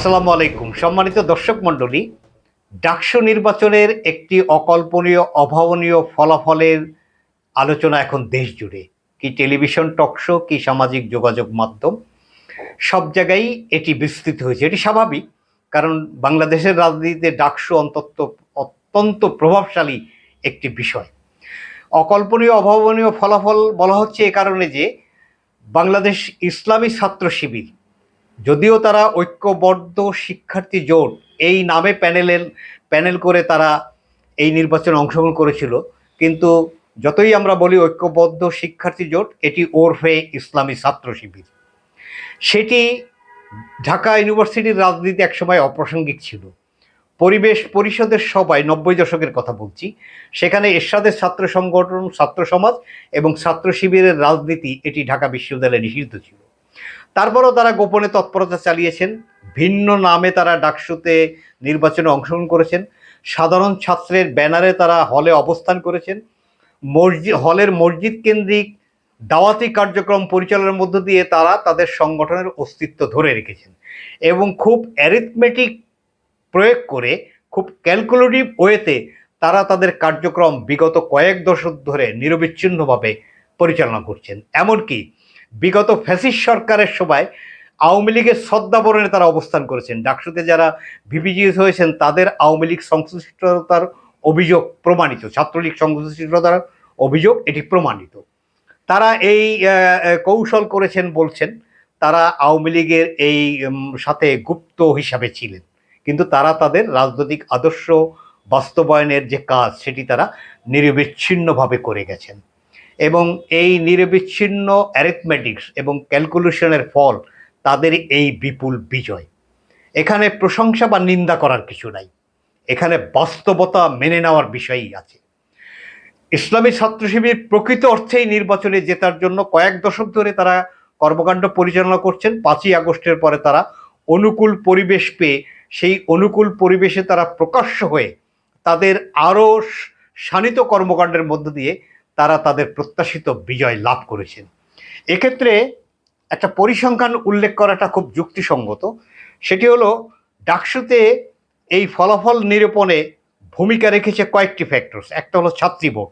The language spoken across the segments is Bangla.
আসসালামু আলাইকুম। সম্মানিত দর্শক মণ্ডলী, ডাকসু নির্বাচনের একটি অকল্পনীয়, অভাবনীয় ফলাফলের আলোচনা এখন দেশ জুড়ে। কি টেলিভিশন টকশো কি সামাজিক যোগাযোগ মাধ্যম, সব জায়গায় এটি বিস্তৃত হয়েছে। এটি স্বাভাবিক, কারণ বাংলাদেশের রাজনীতিতে ডাকসু অন্তত অত্যন্ত প্রভাবশালী একটি বিষয়। অকল্পনীয়, অভাবনীয় ফলাফল বলা হচ্ছে এ কারণে যে, বাংলাদেশ ইসলামী ছাত্র শিবির যদিও তারা ঐক্যবদ্ধ শিক্ষার্থী জোট, এই নামে প্যানেলের, প্যানেল করে তারা এই নির্বাচনে অংশগ্রহণ করেছিল। কিন্তু যতই আমরা বলি ঐক্যবদ্ধ শিক্ষার্থী জোট, এটি ওরফে ইসলামী ছাত্র শিবির। সেটি ঢাকা ইউনিভার্সিটির রাজনীতি একসময় অপ্রাসঙ্গিক ছিল। পরিবেশ পরিষদের সবাই নব্বই দশকের কথা বলছি, সেখানে এরশাদের ছাত্র সংগঠন, ছাত্র সমাজ এবং ছাত্র শিবিরের রাজনীতি এটি ঢাকা বিশ্ববিদ্যালয়ে নিষিদ্ধ ছিল। তারপরও তারা গোপনে তৎপরতা চালিয়েছেন। ভিন্ন নামে তারা ডাকসুতে নির্বাচনে অংশগ্রহণ করেছেন। সাধারণ ছাত্রের ব্যানারে তারা হলে অবস্থান করেছেন। মসজিদ, হলের মসজিদ কেন্দ্রিক দাওয়াতি কার্যক্রম পরিচালনার মধ্য দিয়ে তারা তাদের সংগঠনের অস্তিত্ব ধরে রেখেছেন এবং খুব অ্যারিথমেটিক প্রয়োগ করে, খুব ক্যালকুলেটিভ ওয়েতে তারা তাদের কার্যক্রম বিগত কয়েক দশক ধরে নিরবিচ্ছিন্নভাবে পরিচালনা করছেন। এমনকি বিগত ফ্যাসিস সরকারের সময় আওয়ামী লীগের শ্রদ্ধাবরণে তারা অবস্থান করেছেন। ডাকসুতে যারা ভিপিজিএস হয়েছেন, তাদের আওয়ামী লীগ সংশ্লিষ্টতার অভিযোগ প্রমাণিত। ছাত্রলীগ সংশ্লিষ্টতার অভিযোগ এটি প্রমাণিত। তারা এই কৌশল করেছেন বলছেন, তারা আওয়ামী লীগের এই সাথে গুপ্ত হিসাবে ছিলেন। কিন্তু তারা তাদের রাজনৈতিক আদর্শ বাস্তবায়নের যে কাজ, সেটি তারা নিরবিচ্ছিন্নভাবে করে গেছেন। এবং এই নিরবিচ্ছিন্ন অ্যারিথমেটিক্স এবং ক্যালকুলেশনের ফল তাদের এই বিপুল বিজয়। এখানে প্রশংসা বা নিন্দা করার কিছু নাই। এখানে বাস্তবতা মেনে নেওয়ার বিষয়ই আছে। ইসলামী ছাত্র শিবির প্রকৃত অর্থেই নির্বাচনে জেতার জন্য কয়েক দশক ধরে তারা কর্মকাণ্ড পরিচালনা করছেন। পাঁচই আগস্টের পরে তারা অনুকূল পরিবেশ পেয়ে সেই অনুকূল পরিবেশে তারা প্রকাশ্য হয়ে তাদের আরও শানিত কর্মকাণ্ডের মধ্য দিয়ে তারা তাদের প্রত্যাশিত বিজয় লাভ করেছেন। এক্ষেত্রে একটা পরিসংখ্যান উল্লেখ করাটা খুব যুক্তিসঙ্গত। সেটি হলো, ডাকসুতে এই ফলাফল নিরূপণে ভূমিকা রেখেছে কয়েকটি ফ্যাক্টরস একটা হলো ছাত্রী ভোট।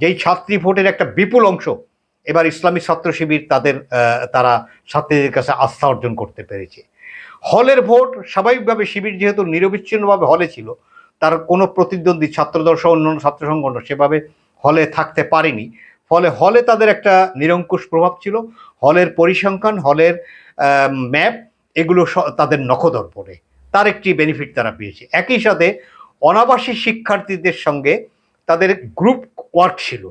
যেই ছাত্রী ভোটের একটা বিপুল অংশ এবার ইসলামী ছাত্র শিবির তাদের তারা ছাত্রীদের কাছে আস্থা অর্জন করতে পেরেছে। হলের ভোট স্বাভাবিকভাবে শিবির যেহেতু নিরবিচ্ছিন্নভাবে হলে ছিল, তার কোনো প্রতিদ্বন্দ্বী ছাত্রদল সহ অন্যান্য ছাত্র সংগঠন সেভাবে হলে থাকতে পারেনি। ফলে হলে তাদের একটা নিরঙ্কুশ প্রভাব ছিল। হলের পরিসংখ্যান, হলের ম্যাপ, এগুলো তাদের নখদর্পণে। তার একটি বেনিফিট তারা পেয়েছে। একই সাথে অনাবাসী শিক্ষার্থীদের সঙ্গে তাদের গ্রুপ ওয়ার্ক ছিল।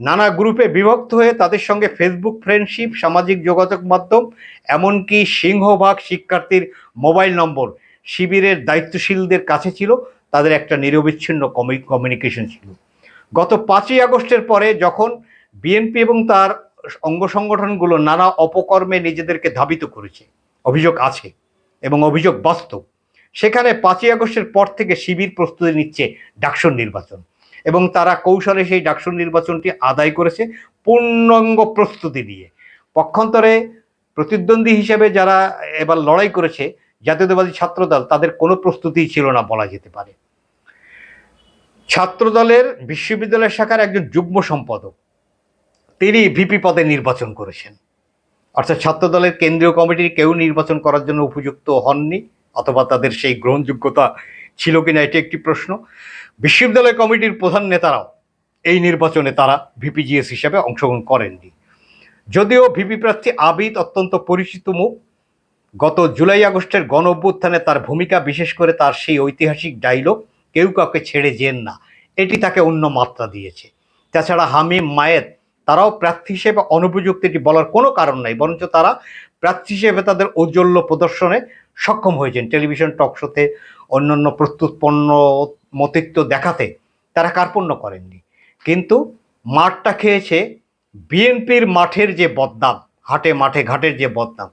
নানা গ্রুপে বিভক্ত হয়ে তাদের সঙ্গে ফেসবুক ফ্রেন্ডশিপ সামাজিক যোগাযোগ মাধ্যম, এমনকি সিংহভাগ শিক্ষার্থীর মোবাইল নম্বর শিবিরের দায়িত্বশীলদের কাছে ছিল। তাদের একটা নিরবিচ্ছিন্ন কমিউনিকেশন ছিল। গত পাঁচই আগস্টের পরে যখন বিএনপি এবং তার অঙ্গ সংগঠনগুলো নানা অপকর্মে নিজেদেরকে ধাবিত করেছে, অভিযোগ আছে এবং অভিযোগ বাস্তব, সেখানে পাঁচই আগস্টের পর থেকে শিবির প্রস্তুতি নিচ্ছে ডাকসুর নির্বাচন এবং তারা কৌশলে সেই ডাকসুর নির্বাচনটি আদায় করেছে পূর্ণাঙ্গ প্রস্তুতি দিয়ে পক্ষান্তরে প্রতিদ্বন্দ্বী হিসেবে যারা এবার লড়াই করেছে, জাতীয়তাবাদী ছাত্রদল, তাদের কোনো প্রস্তুতিই ছিল না বলা যেতে পারে। ছাত্রদলের বিশ্ববিদ্যালয় শাখার একজন যুগ্ম সম্পাদক। তিনি ভিপি পদে নির্বাচন করেছেন। অর্থাৎ ছাত্রদলের কেন্দ্রীয় কমিটির কেউ নির্বাচন করার জন্য উপযুক্ত হননি, অথবা তাদের সেই গ্রহণযোগ্যতা ছিল কিনা এটি একটি প্রশ্ন। বিশ্ববিদ্যালয় কমিটির প্রধান নেতারাও এই নির্বাচনে তারা ভিপিজিএস হিসাবে অংশগ্রহণ করেননি। যদিও ভিপি প্রার্থী আবিদ অত্যন্ত পরিচিত মুখ, গত জুলাই আগস্টের গণ অভ্যুত্থানে তার ভূমিকা বিশেষ করে তার সেই ঐতিহাসিক ডায়লগ কেউ কাউকে ছেড়ে যেন না। এটি তাকে অন্য মাত্রা দিয়েছে। তাছাড়া হামিম, মায়ের, তারাও প্রার্থী হিসেবে অনুপযুক্ত এটি বলার কোনো কারণ নাই, বরঞ্চ তারা প্রার্থী হিসেবে তাদের ঔজ্জ্বল্য প্রদর্শনে সক্ষম হয়েছেন। টেলিভিশন টক শোতে অন্যান্য প্রস্তুতপন্ন মতিত্ব দেখাতে তারা কার্পণ্য করেননি। কিন্তু মাঠটা খেয়েছে বিএনপির মাঠের যে বদনাম, হাটে মাঠে ঘাটের যে বদনাম,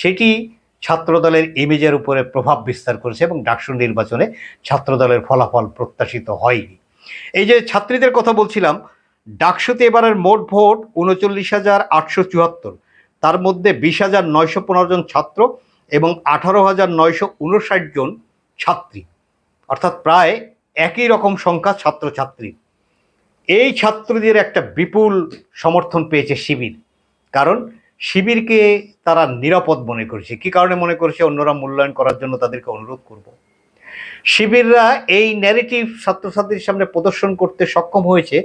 সেটি ছাত্রদলের ইমেজের উপরে প্রভাব বিস্তার করেছে এবং ডাকসু নির্বাচনে ছাত্রদলের ফলাফল প্রত্যাশিত হয়নি। এই যে ছাত্রীদের কথা বলছিলাম, ডাকসুতে এবারের মোট ভোট উনচল্লিশ হাজার আটশো চুয়াত্তর। তার মধ্যে বিশ হাজার নয়শো পনেরো জন ছাত্র এবং আঠারো হাজার নয়শো উনষাট জন ছাত্রী। অর্থাৎ প্রায় একই রকম সংখ্যা ছাত্রছাত্রী। এই ছাত্রদের একটা বিপুল সমর্থন পেয়েছে শিবির। কারণ শিবিরকে তারা নিরাপদ মনে করেছে। কি কারণে মনে করছে? অন্যরা মূল্যায়ন করার জন্য তাদেরকে অনুরোধ করব। শিবিররা এই ন্যারেটিভ ছাত্রছাত্রীর সামনে প্রদর্শন করতে সক্ষম হয়েছে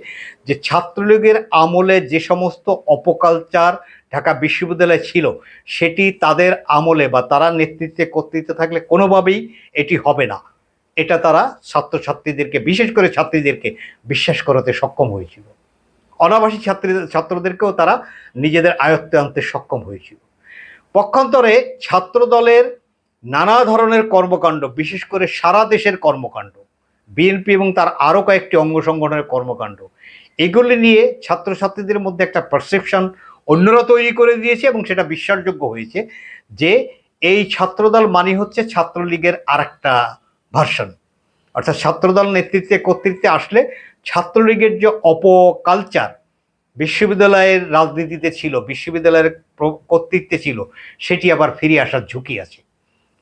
যে ছাত্রলীগের আমলে যে সমস্ত অপকালচার ঢাকা বিশ্ববিদ্যালয়ে ছিল, সেটি তাদের আমলে বা তারা নেতৃত্বে কর্তৃত্বে থাকলে কোনোভাবেই এটি হবে না। এটা তারা ছাত্রছাত্রীদেরকে, বিশেষ করে ছাত্রীদেরকে বিশ্বাস করাতে সক্ষম হয়েছিল। অনাবাসী ছাত্রী ছাত্রদেরকেও তারা নিজেদের আয়ত্তে আনতে সক্ষম হয়েছিল। পক্ষান্তরে ছাত্রদলের নানা ধরনের কর্মকাণ্ড, বিশেষ করে সারা দেশের কর্মকাণ্ড, বিএনপি এবং তার আরও কয়েকটি অঙ্গ সংগঠনের কর্মকাণ্ড, এগুলি নিয়ে ছাত্রছাত্রীদের মধ্যে একটা পারসেপশন অন্যরা তৈরি করে দিয়েছে এবং সেটা বিশ্বাসযোগ্য হয়েছে যে এই ছাত্রদল মানে হচ্ছে ছাত্রলীগের আর একটা ভার্সন অর্থাৎ ছাত্রদল নেতৃত্বে কর্তৃত্বে আসলে ছাত্রলীগের যে অপকালচার বিশ্ববিদ্যালয়ের রাজনীতিতে ছিল, বিশ্ববিদ্যালয়ের কর্তৃত্বে ছিল, সেটি আবার ফিরে আসার ঝুঁকি আছে।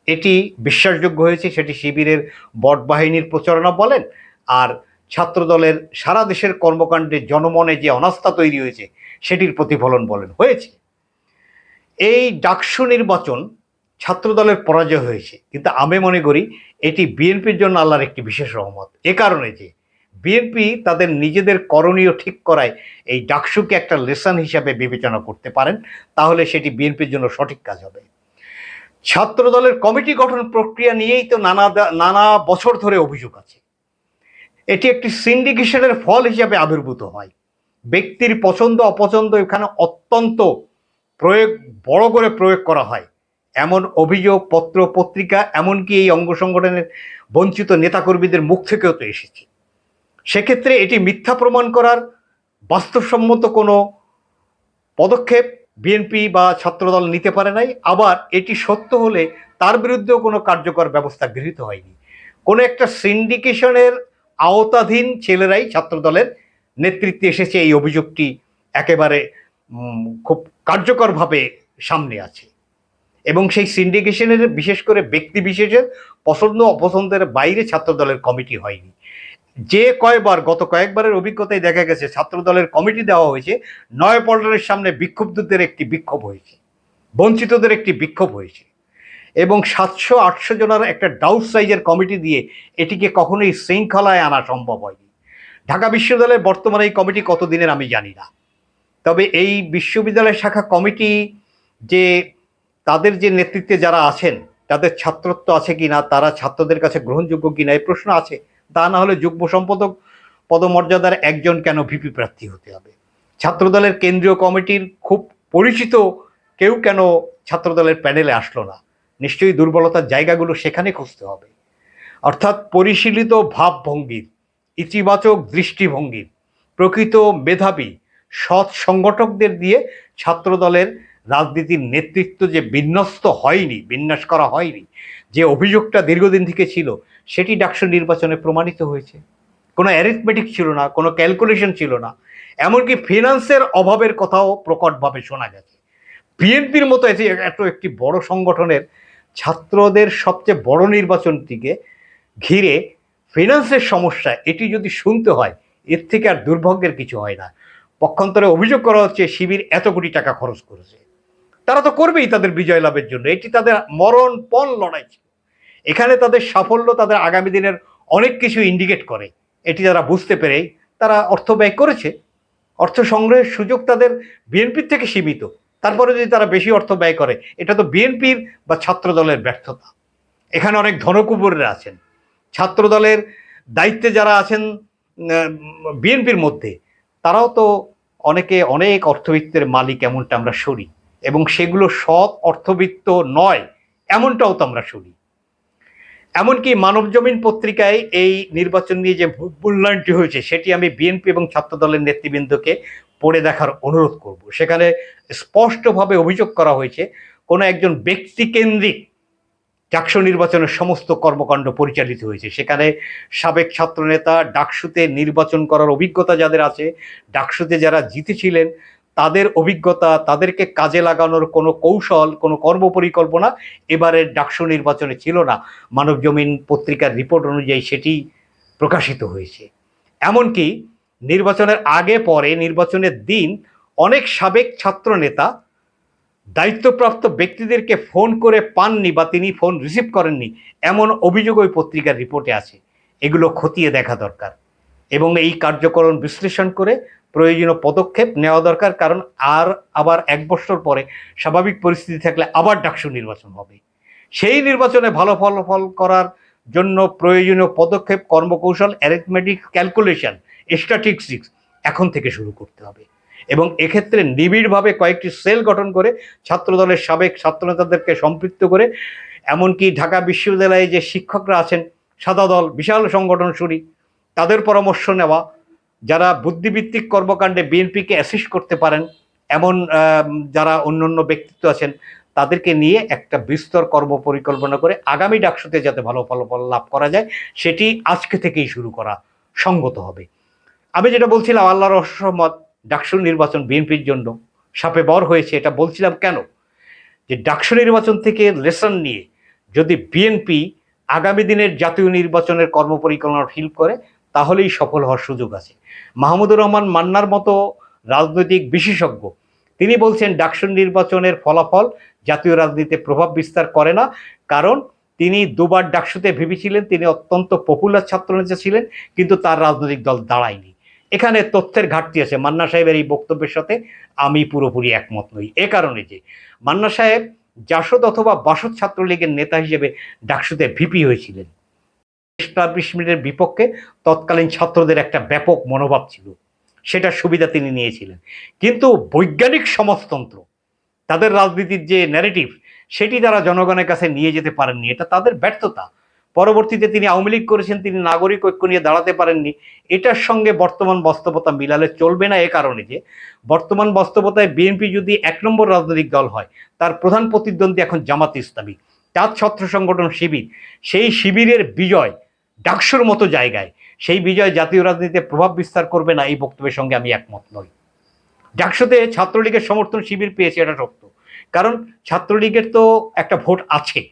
এটি বিশ্বাসযোগ্য হয়েছে, সেটি শিবিরের বট বাহিনীর প্রচারণা বলেন, আর ছাত্রদলের সারা দেশের কর্মকাণ্ডে জনমনে যে অনাস্থা তৈরি হয়েছে, সেটির প্রতিফলন বলেন, হয়েছে। এই ডাকসু নির্বাচন ছাত্রদলের পরাজয় হয়েছে। কিন্তু আমি মনে করি এটি বিএনপির জন্য আল্লাহর একটি বিশেষ রহমত। এ কারণে যে বিএনপি তাদের নিজেদের করণীয় ঠিক করায় এই ডাকসুকে একটা লেসন হিসাবে বিবেচনা করতে পারেন, তাহলে সেটি বিএনপির জন্য সঠিক কাজ হবে। ছাত্রদলের কমিটি গঠন প্রক্রিয়া নিয়েই তো নানা নানা বছর ধরে অভিযোগ আছে। এটি একটি সিন্ডিকেশনের ফল হিসাবে আবির্ভূত হয়। ব্যক্তির পছন্দ অপছন্দ এখানে অত্যন্ত প্রয়োগ, বড় করে প্রয়োগ করা হয়। এমন অভিযোগ, পত্র, পত্রিকা, এমনকি এই অঙ্গ সংগঠনের বঞ্চিত নেতাকর্মীদের মুখ থেকেও তো এসেছে। সেক্ষেত্রে এটি মিথ্যা প্রমাণ করার বাস্তবসম্মত কোনো পদক্ষেপ বিএনপি বা ছাত্রদল নিতে পারে নাই। আবার এটি সত্য হলে তার বিরুদ্ধেও কোনো কার্যকর ব্যবস্থা গৃহীত হয়নি। কোনো একটা সিন্ডিকেশনের আওতাধীন ছেলেরাই ছাত্রদলের নেতৃত্বে এসেছে। এই অভিযোগটি একেবারে খুব কার্যকরভাবে সামনে আছে। এবং সেই সিন্ডিকেশনের বিশেষ করে ব্যক্তি বিশেষের পছন্দ অপছন্দের বাইরে ছাত্রদলের কমিটি হয়নি। যে কয়বার, গত কয়েকবারের অভিজ্ঞতায় দেখা গেছে, ছাত্রদলের কমিটি দেওয়া হয়েছে, নয় পল্টনের সামনে বিক্ষুব্ধদের একটি বিক্ষোভ হয়েছে, বঞ্চিতদের একটি বিক্ষোভ হয়েছে এবং সাতশো, আটশো জনের একটা ডাউট সাইজের কমিটি দিয়ে এটিকে কখনোই শৃঙ্খলায় আনা সম্ভব হয়নি। ঢাকা বিশ্ববিদ্যালয়ের বর্তমানে এই কমিটি কতদিনের আমি জানি না। তবে এই বিশ্ববিদ্যালয় শাখা কমিটি যে তাদের যে নেতৃত্বে যারা আছেন, তাদের ছাত্রত্ব আছে কি না তারা ছাত্রদের কাছে গ্রহণযোগ্য কিনা, এই প্রশ্ন আছে। তা না হলে যুগ্ম সম্পাদক পদমর্যাদার একজন কেন ভিপি প্রার্থী হতে হবে? ছাত্রদলের কেন্দ্রীয় কমিটির খুব পরিচিত কেউ কেন ছাত্রদলের প্যানেলে আসলো না? নিশ্চয়ই দুর্বলতার জায়গাগুলো সেখানে খুঁজতে হবে। অর্থাৎ পরিশীলিত ভাবভঙ্গির, ইতিবাচক দৃষ্টিভঙ্গির প্রকৃত মেধাবী, সৎ সংগঠকদের দিয়ে ছাত্রদলের রাজনীতির নেতৃত্ব যে বিন্যস্ত হয়নি, বিন্যাস করা হয়নি, যে অভিযোগটা দীর্ঘদিন থেকে ছিল, সেটি ডাকসু নির্বাচনে প্রমাণিত হয়েছে। কোনো অ্যারিথমেটিক ছিল না, কোনো ক্যালকুলেশন ছিল না। এমনকি ফিনান্সের অভাবের কথাও প্রকটভাবে শোনা গেছে। বিএনপির মতো এটি এত একটি বড় সংগঠনের ছাত্রদের সবচেয়ে বড় নির্বাচনটিকে ঘিরে ফিনান্সের সমস্যা, এটি যদি শুনতে হয়, এর থেকে আর দুর্ভাগ্যের কিছু হয় না। পক্ষান্তরে অভিযোগ করা হচ্ছে, শিবির এত কোটি টাকা খরচ করেছে। তারা তো করবেই তাদের বিজয় লাভের জন্য। এটি তাদের মরণ পণ লড়াই ছিল। এখানে তাদের সাফল্য তাদের আগামী দিনের অনেক কিছু ইন্ডিকেট করে। এটি তারা বুঝতে পেরে তারা অর্থ ব্যয় করেছে। অর্থ সংগ্রহের সুযোগ তাদের বিএনপির থেকে সীমিত। তারপরে যদি তারা বেশি অর্থ ব্যয় করে, এটা তো বিএনপির বা ছাত্র দলের ব্যর্থতা। এখানে অনেক ধনকুবররা আছেন। ছাত্র দলের দায়িত্বে যারা আছেন বিএনপির মধ্যে, তারাও তো অনেকে অনেক অর্থবিত্তের মালিক এমনটা আমরা শুনি এবং সেগুলো সৎ অর্থবিত্ত নয়, এমনটাও তো আমরা শুনি। এমনকি মানব জমিন পত্রিকায় এই নির্বাচন নিয়ে যে মূল্যায়নটি হয়েছে, সেটি আমি বিএনপি এবং ছাত্রদলের নেতৃবৃন্দকে পড়ে দেখার অনুরোধ করব। সেখানে স্পষ্টভাবে অভিযোগ করা হয়েছে, কোনো একজন ব্যক্তিকেন্দ্রিক ডাকসু নির্বাচনের সমস্ত কর্মকাণ্ড পরিচালিত হয়েছে। সেখানে সাবেক ছাত্রনেতা ডাকসুতে নির্বাচন করার অভিজ্ঞতা যাদের আছে, ডাকসুতে যারা জিতেছিলেন তাদের অভিজ্ঞতা, তাদেরকে কাজে লাগানোর কোনো কৌশল, কোনো কর্মপরিকল্পনা এবারের ডাকসু নির্বাচনে ছিল না। মানব জমিন পত্রিকার রিপোর্ট অনুযায়ী সেটি প্রকাশিত হয়েছে। এমনকি নির্বাচনের আগে পরে, নির্বাচনের দিন অনেক সাবেক ছাত্র নেতা দায়িত্বপ্রাপ্ত ব্যক্তিদেরকে ফোন করে পাননি বা তিনি ফোন রিসিভ করেননি, এমন অভিযোগ ওই পত্রিকার রিপোর্টে আছে। এগুলো খতিয়ে দেখা দরকার। এবং এই কার্যকরণ বিশ্লেষণ করে প্রয়োজনীয় পদক্ষেপ নেওয়া দরকার, কারণ আর আবার এক বছর পরে স্বাভাবিক পরিস্থিতি থাকলে আবার ডাকসু নির্বাচন হবে। সেই নির্বাচনে ভালো ফলাফল করার জন্য প্রয়োজনীয় পদক্ষেপ, কর্মকৌশল অ্যারিথমেটিক ক্যালকুলেশন স্ট্যাটিস্টিক্স এখন থেকে শুরু করতে হবে। এবং এক্ষেত্রে নিবিড়ভাবে কয়েকটি সেল গঠন করে ছাত্রদলের সাবেক ছাত্রনেতাদেরকে সম্পৃক্ত করে, এমনকি ঢাকা বিশ্ববিদ্যালয়ে যে শিক্ষকরা আছেন, সাদা দল, বিশাল সংগঠন শুরি তাদের পরামর্শ নেওয়া যারা বুদ্ধিভিত্তিক কর্মকাণ্ডে বিএনপিকে অ্যাসিস্ট করতে পারেন, এমন যারা অন্য অন্য ব্যক্তিত্ব আছেন, তাদেরকে নিয়ে একটা বিস্তর কর্ম পরিকল্পনা করে আগামী ডাকসুতে যাতে ভালো ফলাফল লাভ করা যায়, সেটি আজকে থেকেই শুরু করা সঙ্গত হবে। আমি যেটা বলছিলাম, আল্লাহর রহমত, ডাকসু নির্বাচন বিএনপির জন্য সাপে বর হয়েছে, এটা বলছিলাম কেন? যে ডাকসু নির্বাচন থেকে লেসন নিয়ে যদি বিএনপি আগামী দিনের জাতীয় নির্বাচনের কর্মপরিকল্পনা ফিল করে তাহলেই সফল হওয়ার সুযোগ আছে। মাহমুদুর রহমান মান্নার মতো রাজনৈতিক বিশেষজ্ঞ, তিনি বলছেন ডাকসু নির্বাচনের ফলাফল জাতীয় রাজনীতিতে প্রভাব বিস্তার করে না, কারণ তিনি দুবার ডাকসুতে ভেবেছিলেন, তিনি অত্যন্ত পপুলার ছাত্রনেতা ছিলেন, কিন্তু তার রাজনৈতিক দল দাঁড়ায়নি। এখানে তথ্যের ঘাটতি আছে। মান্না সাহেবের এই বক্তব্যের সাথে আমি পুরোপুরি একমত নই। এ কারণে যে মান্না সাহেব জাসদ অথবা বাসদ ছাত্রলীগের নেতা হিসেবে ডাকসুতে ভিপি হয়েছিলেন। এস্টাবলিশমেন্টের বিপক্ষে তৎকালীন ছাত্রদের একটা ব্যাপক মনোভাব ছিল। সেটার সুবিধা তিনি নিয়েছিলেন। কিন্তু বৈজ্ঞানিক সমাজতন্ত্র, তাদের রাজনীতির যে ন্যারেটিভ সেটি তারা জনগণের কাছে নিয়ে যেতে পারেননি। এটা তাদের ব্যর্থতা। পরবর্তীতে তিনি আওয়ামী লীগ করেছেন, তিনি নাগরিক ঐক্য নিয়ে দাঁড়াতে পারেননি। এটার সঙ্গে বর্তমান বাস্তবতা মিলালে চলবে না এ কারণে যে, বর্তমান বাস্তবতায় বিএনপি যদি এক নম্বর রাজনৈতিক দল হয়, তার প্রধান প্রতিদ্বন্দ্বী এখন জামাত ইসলামী। তার ছাত্র সংগঠন শিবির। সেই শিবিরের বিজয় ডাকসুর মতো জায়গায়। সেই বিজয় জাতীয় রাজনীতিতে প্রভাব বিস্তার করবে না, এই বক্তব্যের সঙ্গে আমি একমত নই। ডাকসুতে ছাত্রলীগের সমর্থন শিবির পেয়েছে, এটা সত্য। কারণ ছাত্রলীগের তো একটা ভোট আছে।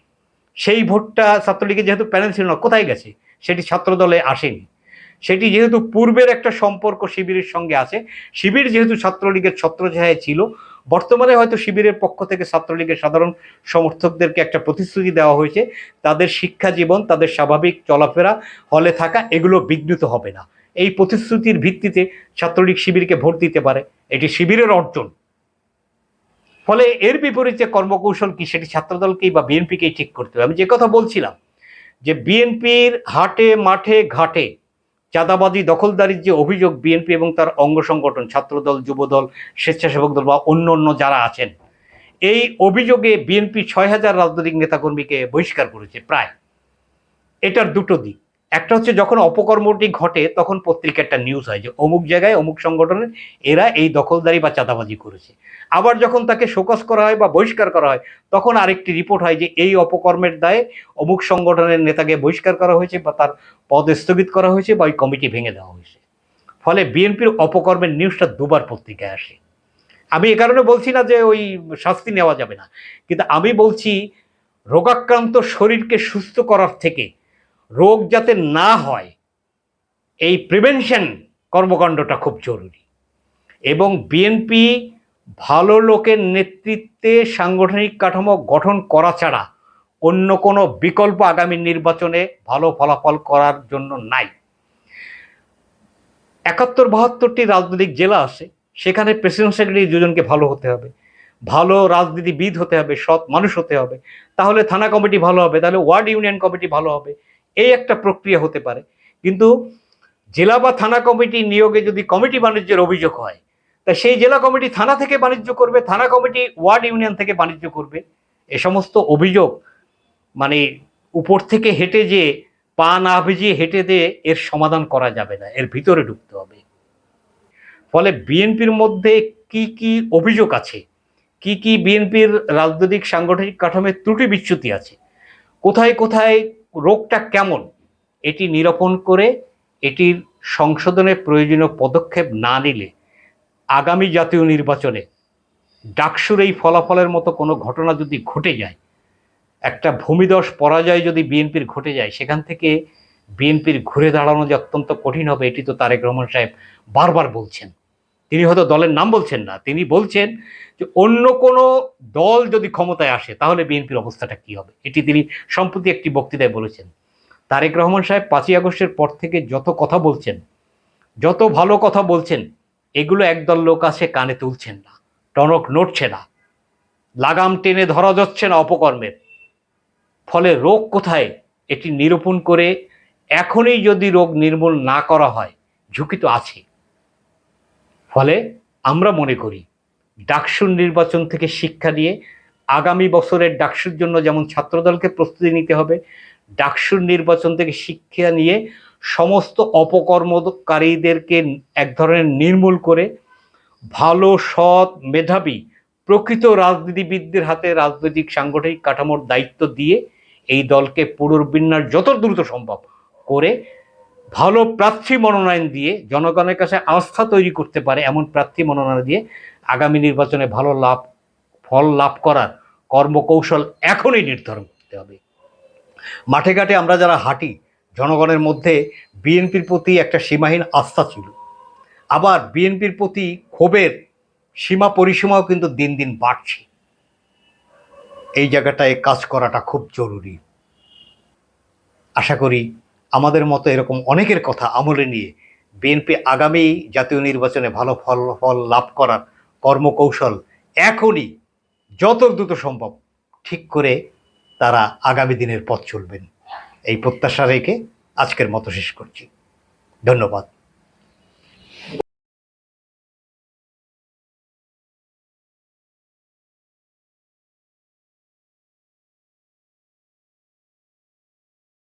সেই ভোটটা ছাত্রলীগের যেহেতু প্যানেল ছিল না, কোথায় গেছে? সেটি ছাত্রদলে আসেনি। সেটি যেহেতু পূর্বের একটা সম্পর্ক শিবিরের সঙ্গে আছে, শিবির যেহেতু ছাত্রলীগের ছত্রছায়ায় ছিল বর্তমানে হয়তো শিবিরের পক্ষ থেকে ছাত্রলীগের সাধারণ সমর্থকদেরকে একটা প্রতিশ্রুতি দেওয়া হয়েছে, তাদের শিক্ষা জীবন, তাদের স্বাভাবিক চলাফেরা, হলে থাকা, এগুলো বিঘ্নিত হবে না। এই প্রতিশ্রুতির ভিত্তিতে ছাত্রলীগ শিবিরকে ভোট দিতে পারে, এটি শিবিরের অর্জন। ফলে এর বিপরীতে কর্মকৌশল কি, সেটি ছাত্রদলকেই বা বিএনপিকেই ঠিক করতে হবে। আমি যে কথা বলছিলাম, যে বিএনপির হাটে, মাঠে, ঘাটে চাঁদাবাজি, দখলদারির যে অভিযোগ বিএনপি এবং তার অঙ্গ সংগঠন, ছাত্রদল, যুবদল, স্বেচ্ছাসেবক দল বা অন্য অন্য যারা আছেন, এই অভিযোগে বিএনপি ছয় হাজার রাজনৈতিক নেতাকর্মীকে বহিষ্কার করেছে প্রায়। এটার দুটো দিক। একটা হচ্ছে যখন অপকর্মটি ঘটে, তখন পত্রিকা একটা নিউজ হয় যে অমুক জায়গায় অমুক সংগঠনের এরা এই দখলদারি বা চাঁদাবাজি করেছে। আবার যখন তাকে শোকস করা হয় বা বহিষ্কার করা হয়, তখন আরেকটি রিপোর্ট হয় যে এই অপকর্মের দায়ে অমুক সংগঠনের নেতাকে বহিষ্কার করা হয়েছে বা তার পদ স্থগিত করা হয়েছে বা ওই কমিটি ভেঙে দেওয়া হয়েছে। ফলে বিএনপির অপকর্মের নিউজটা দুবার পত্রিকায় আসে। আমি এ কারণে বলছি না যে ওই শাস্তি নেওয়া যাবে না। কিন্তু আমি বলছি, রোগাক্রান্ত শরীরকে সুস্থ করার থেকে রোগ যাতে না হয়, এই প্রিভেনশন কর্মকাণ্ডটা খুব জরুরি। এবং বিএনপি ভালো লোকের নেতৃত্বে সাংগঠনিক কাঠামো গঠন করা ছাড়া অন্য কোনো বিকল্প আগামী নির্বাচনে ভালো ফলাফল করার জন্য নাই। একাত্তর বাহাত্তরটি রাজনৈতিক জেলা আছে, সেখানে প্রেসিডেন্ট সেক্রেটারি দুজনকে ভালো হতে হবে। ভালো রাজনীতিবিদ হতে হবে, সৎ মানুষ হতে হবে। তাহলে থানা কমিটি ভালো হবে, তাহলে ওয়ার্ড ইউনিয়ন কমিটি ভালো হবে। এই একটা প্রক্রিয়া হতে পারে। কিন্তু জেলা বা থানা কমিটি নিয়োগে যদি কমিটি বাণিজ্যের অভিযোগ হয় তা সেই জেলা কমিটি থানা থেকে বাণিজ্য করবে, থানা কমিটি ওয়ার্ড ইউনিয়ন থেকে বাণিজ্য করবে। এ সমস্ত অভিযোগ মানে উপর থেকে হেঁটে যে পা না ভিজিয়ে হেঁটে দিয়ে এর সমাধান করা যাবে না, এর ভিতরে ঢুকতে হবে। ফলে বিএনপির মধ্যে কি কি অভিযোগ আছে, কি কি বিএনপির রাজনৈতিক সাংগঠনিক কাঠামোর ত্রুটি বিচ্যুতি আছে, কোথায় কোথায় রোগটা কেমন? এটি নিরূপণ করে এটির সংশোধনের প্রয়োজনীয় পদক্ষেপ না নিলে আগামী জাতীয় নির্বাচনে ডাকসুর এই ফলাফলের মতো কোনো ঘটনা যদি ঘটে যায়, একটা ভূমিদশ পরাজয় যদি বিএনপির ঘটে যায়, সেখান থেকে বিএনপির ঘুরে দাঁড়ানো যে অত্যন্ত কঠিন হবে, এটি তো তারেক রহমান সাহেব বারবার বলছেন। তিনি হয়তো দলের নাম বলছেন না, তিনি বলছেন যে অন্য কোনো দল যদি ক্ষমতায় আসে, তাহলে বিএনপির অবস্থাটা কী হবে? এটি তিনি সম্প্রতি একটি বক্তৃতায় বলেছেন। তারেক রহমান সাহেব পাঁচই আগস্টের পর থেকে যত কথা বলছেন, যত ভালো কথা বলছেন, এগুলো একদল লোক আছে কানে তুলছেন না, টনক নড়ছে না। লাগাম টেনে ধরা যাচ্ছে না অপকর্মের। ফলে রোগ কোথায়? এটি নিরূপণ করে এখনই যদি রোগ নির্মূল না করা হয়, ঝুঁকি তো আছে ফলে আমরা মনে করি ডাকসুর নির্বাচন থেকে শিক্ষা নিয়ে আগামী বছরের ডাকসুর জন্য যেমন ছাত্রদলকে প্রস্তুতি নিতে হবে, ডাকসুর নির্বাচন থেকে শিক্ষা নিয়ে সমস্ত অপকর্মকারীদেরকে এক ধরনের নির্মূল করে ভালো, সৎ, মেধাবী, প্রকৃত রাজনীতিবিদদের হাতে রাজনৈতিক সাংগঠনিক কাঠামোর দায়িত্ব দিয়ে এই দলকে পুনর্বিন্যাস যত দ্রুত সম্ভব করে ভালো প্রার্থী মনোনয়ন দিয়ে জনগণের কাছে আস্থা তৈরি করতে পারে এমন প্রার্থী মনোনয়ন দিয়ে আগামী নির্বাচনে ভালো লাভ, ফল লাভ করার কর্মকৌশল এখনই নির্ধারণ করতে হবে। মাঠে ঘাটে আমরা যারা হাঁটি, জনগণের মধ্যে বিএনপির প্রতি একটা সীমাহীন আস্থা ছিল। আবার বিএনপির প্রতি ক্ষোভের সীমা পরিসীমাও কিন্তু দিন দিন বাড়ছে। এই জায়গাটায় কাজ করাটা খুব জরুরি। আশা করি আমাদের মতো এরকম অনেকের কথা আমলে নিয়ে বিএনপি আগামী জাতীয় নির্বাচনে ভালো ফল ফল লাভ করার কর্মকৌশল এখনই যত দ্রুত সম্ভব ঠিক করে তারা আগামী দিনের পথ চলবেন। এই প্রত্যাশা রেখে আজকের মতো শেষ করছি। ধন্যবাদ।